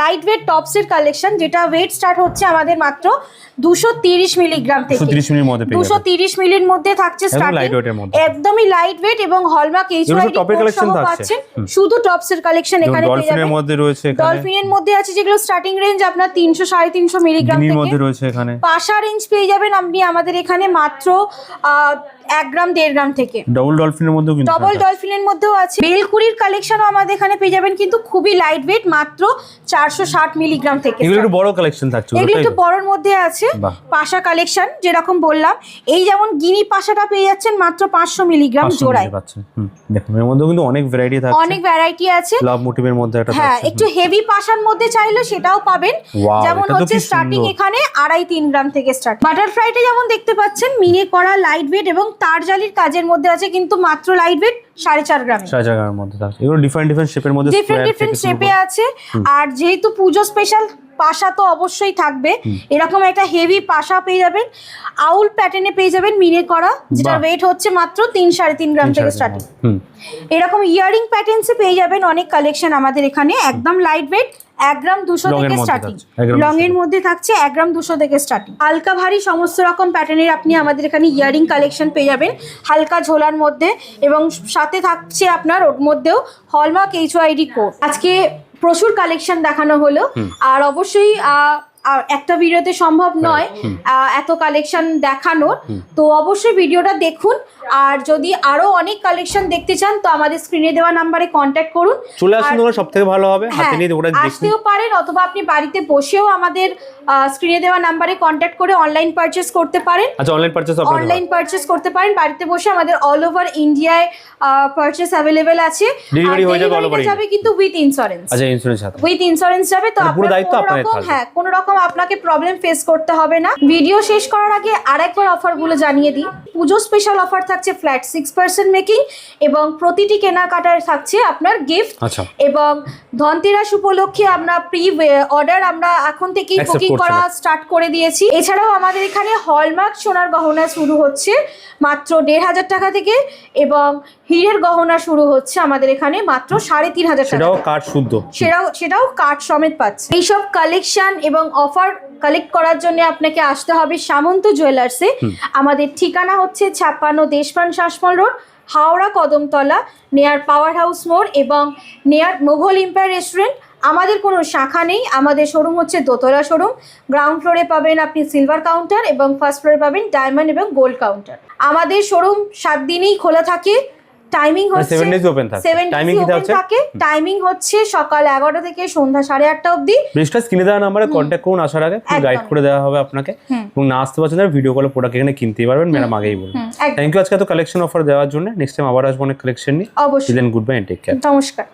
লাইট ওয়েট টপসের কালেকশন যেটা ওয়েট স্টার্ট হচ্ছে আমাদের মাত্র দুশো তিরিশ মিলিগ্রাম থেকে। দুশো তিরিশ মিলির মধ্যে থাকছে। একদমই লাইট ওয়েট এবং হলমার্ক টপের পাচ্ছেন। শুধু টপস এর কালেকশন এখানে ডলফিনের মধ্যে রয়েছে ডলফিনের মধ্যে আছে যেগুলো স্টার্টিং রেঞ্জ আপনার তিনশো সাড়ে তিনশো মিলিগ্রাম থেকে। রয়েছে পাশা রেঞ্জ পেয়ে যাবেন আপনি আমাদের এখানে মাত্র আহ, এক গ্রাম দেড় গ্রাম থেকে। ডবল ডলফিনের মধ্যেও কিন্তু ডবল ডলফিনের মধ্যেও আছে। বেলকুড়ির কালেকশনও আমাদের এখানে পেয়ে যাবেন কিন্তু খুবই লাইট ওয়েট মাত্র চারশো ষাট মিলিগ্রাম থেকে। এগুলো একটু বড় কালেকশন থাকছে এগুলো একটু? বড়র মধ্যে আছে। পাশা কালেকশন যেরকম বললাম। এই যেমন গিনি পাশাটা পেয়ে যাচ্ছেন মাত্র পাঁচশো মিলিগ্রাম জোড়ায়। মধ্যে দেখুন এর মধ্যেও কিন্তু অনেক ভ্যারাইটি অনেক ভ্যারাইটি আছে। লাভ মোটিভের মধ্যে একটা হ্যাঁ একটু হেভি পাশার মধ্যে চাইলে সেটাও পাবেন। যেমন হচ্ছে স্টার্টিং এখানে আড়াই তিন গ্রাম থেকে স্টার্ট বাটারফ্লাইটা যেমন দেখতে পাচ্ছেন মিনে করা লাইট ওয়েট এবং তার জালির কাজের মধ্যে আছে কিন্তু মাত্র লাইট ওয়েট সাড়ে চার গ্রামে। সাড়ে চার গ্রামের মধ্যে এগুলো ডিফারেন্ট ডিফারেন্ট শেপের মধ্যে ডিফারেন্ট ডিফারেন্ট শেপে আছে। আর যেহেতু পুজো স্পেশাল পাশা তো অবশ্যই থাকবে। এরকম একটা হেভি পাশা পেয়ে যাবেন। আউল প্যাটার্নে পেয়ে যাবেন মিনে করা যেটা ওয়েট হচ্ছে মাত্র তিন সাড়ে তিন গ্রাম থেকে স্টার্টিং এরকম ইয়ারিং প্যাটার্নসে পেয়ে যাবেন অনেক কালেকশন আমাদের এখানে। একদম লাইট ওয়েট এক গ্রাম দুশো থেকে স্টার্টিং লং এর মধ্যে থাকছে এক গ্রাম দুশো থেকে স্টার্টিং হালকা ভারী সমস্ত রকম প্যাটার্নের আপনি আমাদের এখানে ইয়ারিং কালেকশন পেয়ে যাবেন। হালকা ঝোলার মধ্যে এবং সাথে থাকছে আপনার ওর মধ্যেও হলমার্ক এইচ ওয়াইডি কোড আজকে প্রচুর কালেকশন দেখানো হলো। আর অবশ্যই একটা ভিডিওতে সম্ভব নয় এত কালেকশন দেখানোর। তো অবশ্যই ভিডিওটা দেখুন। আর যদি আরও অনেক কালেকশন দেখতে চান তো আমাদের স্ক্রিনে দেওয়া নাম্বারে কন্ট্যাক্ট করুন। চলে আসুন আর- তোমরা সব থেকে ভালো হবে। হ্যাঁ হাতে নিয়ে ওটা দেখুন। আসতেও পারেন অথবা আপনি বাড়িতে বসেও আমাদের স্ক্রিনে দেওয়া নাম্বারে কন্ট্যাক্ট করে অনলাইন পারচেস করতে পারেন। আচ্ছা অনলাইন পারচেস আপনাদের অনলাইন পারচেস করতে পারেন। বাড়িতে বসে আমাদের অল ওভার ইন্ডিয়ায় পারচেস অ্যাভেলেবেল আছে। আর হয়ে যাবে delivery over যাবে কিন্তু উইথ ইন্স্যুরেন্স আচ্ছা ইন্স্যুরেন্স সাথে উইথ ইন্স্যুরেন্স যাবে তো মানে পুরো দায়িত্ব আপনাদের হ্যাঁ কোনো রকম আপনাকে প্রবলেম ফেস করতে হবে না। ভিডিও শেষ করার আগে আরেকবার অফারগুলো জানিয়ে দিই। পুজো স্পেশাল অফার থাকছে ফ্ল্যাট সিক্স পার্সেন্ট মেকিং এবং প্রতিটি কেনাকাটায় থাকছে আপনার গিফট আচ্ছা। এবং ধনতেরাস উপলক্ষে আমরা প্রি অর্ডার আমরা এখন থেকেই বুকিং করা স্টার্ট করে দিয়েছি। এছাড়াও আমাদের এখানে হলমার্ক সোনার গহনা শুরু হচ্ছে মাত্র দেড় হাজার টাকা থেকে এবং হীরের গহনা শুরু হচ্ছে আমাদের এখানে মাত্র সাড়ে তিন হাজার টাকা সেটাও কাঠ শুদ্ধ। সেটাও সেটাও কার্ড সমেত পাচ্ছে। এইসব কালেকশন এবং অফার কালেক্ট করার জন্য আপনাকে আসতে হবে সামন্ত জুয়েলার্সে আমাদের ঠিকানা হচ্ছে ছাপ্পান্ন Deshapran Sasmal road Howrah Kadamtala near power house মোড় এবং নেয়ার মোঘল এম্পায়ার রেস্টুরেন্ট আমাদের কোনো শাখা নেই আমাদের শোরুম হচ্ছে দোতলা শোরুম গ্রাউন্ড ফ্লোরে পাবেন আপনি সিলভার কাউন্টার এবং ফার্স্ট ফ্লোরে পাবেন ডায়মন্ড এবং গোল্ড কাউন্টার আমাদের শোরুম সাত দিনেই খোলা থাকে। টাইমিং মানে হচ্ছে 7 ডেজ ওপেন থাকে। সেভেন টাইমিং কি থাকে? টাইমিং হচ্ছে সকাল এগারোটা থেকে সন্ধ্যা সাড়ে আটটা অবধি। ব্রিজটা স্ক্রিনে দেওয়া নাম্বারে কন্ট্যাক্ট করুন আসার আগে। গাইড করে দেওয়া হবে আপনাকে। এবং না আসতে পারছেন তাহলে ভিডিও কলে প্রোডাক্ট এখানে কিনতে পারবেন। ম্যাডাম আগেই বলুন। থ্যাংক ইউ আজকে এত কালেকশন অফার দেওয়ার জন্য। নেক্সট টাইম আবার আসব অনেক কালেকশন নিয়ে। অবশ্যই। Then good bye take care নমস্কার।